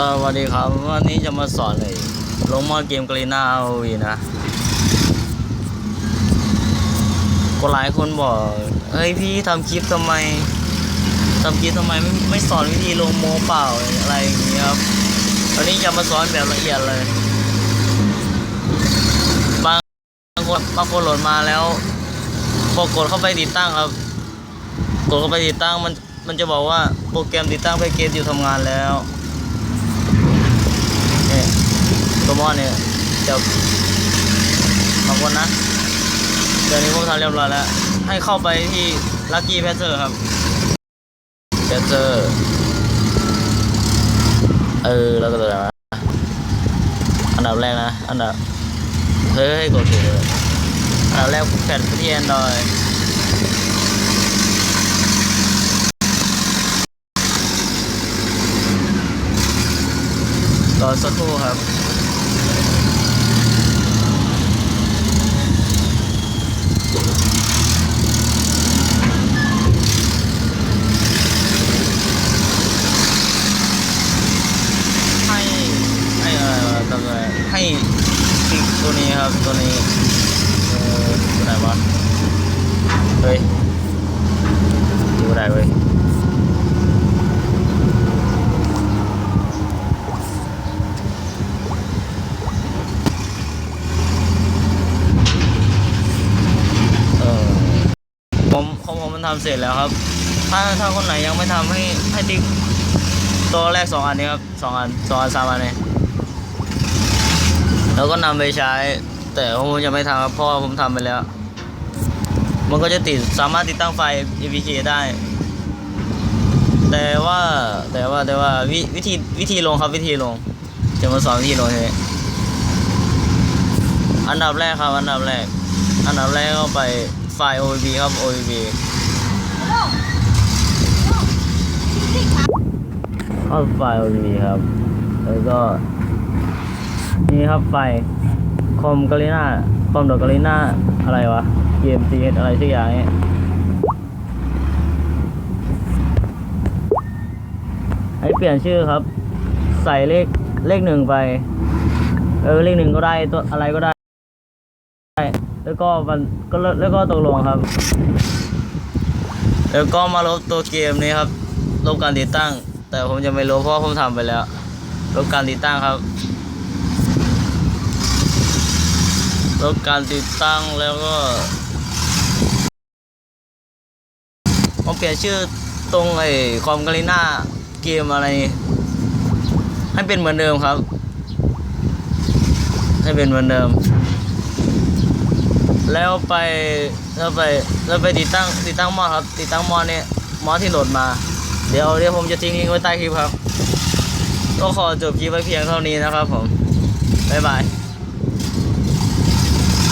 สวัสดีครับ วันนี้จะมาสอนเลย ลงมอดเกมกรีนาเอาวีนะก็หลายคนบอกเฮ้ยพี่ทำคลิปทำไมทำคลิปทำไมไม่ไม่สอนวิธีลงโมเปล่าอะไรอย่างเงี้ยครับวันนี้จะมาสอนแบบละเอียดเลย บางบางคนบางคนโหลดมาแล้วพอกดเข้าไปติดตั้งครับ กดเข้าไปติดตั้งมันมันจะบอกว่าโปรแกรมติดตั้งแพ็กเกจอยู่ทำงานแล้ว เนี่ย ตัวมอเนี่ยเดี๋ยวบางคนนะ เดี๋ยวนี้ผมทำเรียบร้อยแล้ว ให้เข้าไปที่ลั c กี้แพ c เ e อร์ครับแพ c เ e อร์เออแล้วก็ตัวอะไรวะอันดับแรกนะ อันดับ เฮ้ยกดผิดเลยอันดับแรกแพทที่แอนดรอยรอสักครู่ครับ ให้ให้เอ่อทำอะไรให้คลิก ตัวนี้ครับตัวนี้เออตัวไหนวะเฮ้ยดูได้เว้ยเออผมของผมมันทำเสร็จแล้วครับ ถ้าถ้าคนไหนยังไม่ทำให้ให้ติ๊กตัวแรกสองอันนี้ครับสองอันสองอันสามอันนี้ แล้วก็นำไปใช้ แต่ผมจะไม่ทำครับเพราะว่าผมทำไปแล้ว มันก็จะติดสามารถติดตั้งไฟล์ APK ได้ แต่ว่าแต่ว่าแต่ว่าวิวิธีวิธีลงครับวิธีลงจะมาสอนวิธีลงทีนี้อันดับแรกครับ อันดับแรก อันดับแรกก็ไปไฟล์ OBB ครับ OBB เข้าไฟล์ OBB ครับ แล้วก็ นี่ครับไฟคอมกาลิน่าคอมดอกกาลิน่าอะไรวะเกม CS อะไรสักอย่างเนี้ยให้เปลี่ยนชื่อครับ ใส่เลขเลขหนึ่งไป เออเลขหนึ่งก็ได้ตัวอะไรก็ได้ แล้วก็มันก็แล้วก็ตกลงครับ แล้วก็มาลบตัวเกมนี้ครับลบการติดตั้ง แต่ผมจะไม่ลบเพราะผมทำไปแล้วลบการติดตั้งครับ ลบการติดตั้งแล้วก็ผมเปลี่ยนชื่อตรงไอ้คอมกาลิน่าเกมอะไร ให้เป็นเหมือนเดิมครับ ให้เป็นเหมือนเดิม แล้วไปแล้วไปแล้วไปติดตั้งติดตั้งมอครับติดตั้งมอเนี่ยมอที่โหลดมา เดี๋ยวเดี๋ยวผมจะทิ้งลิงก์ไว้ใต้คลิปครับ ก็ขอจบคลิปไว้เพียงเท่านี้นะครับผมบ๊ายบาย